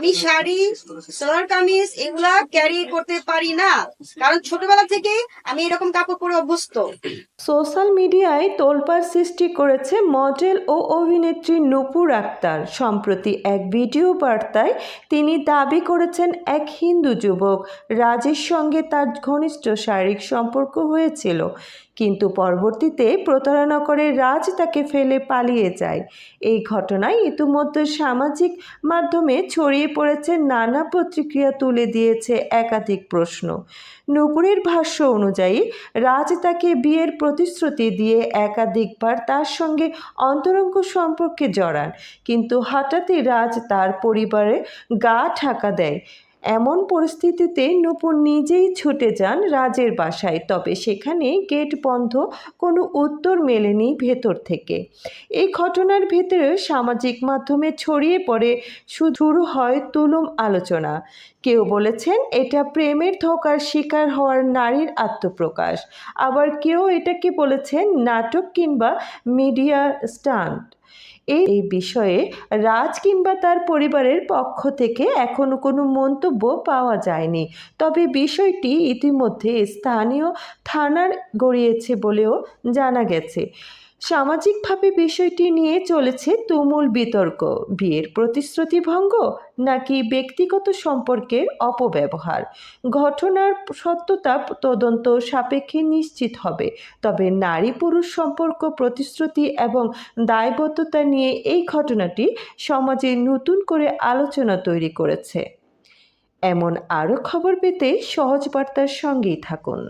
আমি শাড়ি, সালোয়ার কামিজ এগুলা ক্যারি করতে পারি না। কারণ ছোটবেলা থেকে আমি এরকম কাপড় পরে অভ্যস্ত। সোশ্যাল মিডিয়ায় তোলপাড় সৃষ্টি করেছে মডেল ও অভিনেত্রী নূপুর আক্তার। সম্প্রতি এক ভিডিও বার্তায় তিনি দাবি করেছেন, এক হিন্দু যুবক রাজের সঙ্গে তার ঘনিষ্ঠ শারীরিক সম্পর্ক হয়েছিল। কিন্তু পরবর্তীতে প্রতারণা করে রাজ তাকে ফেলে পালিয়ে যায়। এই ঘটনায় ইতিমধ্যে সামাজিক মাধ্যমে ছড়িয়ে পড়েছে নানা প্রতিক্রিয়া তুলে দিয়েছে একাধিক প্রশ্ন। নূপুরের ভাষ্য অনুযায়ী, রাজ তাকে বিয়ের প্রতিশ্রুতি দিয়ে একাধিকবার তার সঙ্গে অন্তরঙ্গ সম্পর্কে জড়ান, কিন্তু হঠাৎই রাজ তার পরিবারে গা ঢাকা দেয়। এমন পরিস্থিতিতে নূপুর নিজেই ছুটে যান রাজের বাসায়, তবে সেখানে গেট বন্ধ, কোনো উত্তর মেলেনি ভেতর থেকে। এই ঘটনার ভেতরে সামাজিক মাধ্যমে ছড়িয়ে পড়ে শুরু হয় তুলুম আলোচনা। কেউ বলেছেন, এটা প্রেমের ধোকার শিকার হওয়ার নারীর আত্মপ্রকাশ। আবার কেউ এটাকে বলেছেন, নাটক কিংবা মিডিয়া স্টান্ট। এই বিষয়ে রাজ কিংবা তার পরিবারের পক্ষ থেকে এখনও কোনো মন্তব্য পাওয়া যায়নি। তবে বিষয়টি ইতিমধ্যে স্থানীয় থানার গড়িয়েছে বলেও জানা গেছে। সামাজিকভাবে বিষয়টি নিয়ে চলেছে তুমুল বিতর্ক। বিয়ের প্রতিশ্রুতি ভঙ্গ নাকি ব্যক্তিগত সম্পর্কের অপব্যবহার? ঘটনার সত্যতা তদন্ত সাপেক্ষে নিশ্চিত হবে। তবে নারী পুরুষ সম্পর্ক প্রতিশ্রুতি এবং দায়বদ্ধতা নিয়ে এই ঘটনাটি সমাজে নতুন করে আলোচনা তৈরি করেছে। এমন আরও খবর পেতে সহজ বার্তার সঙ্গেই থাকুন।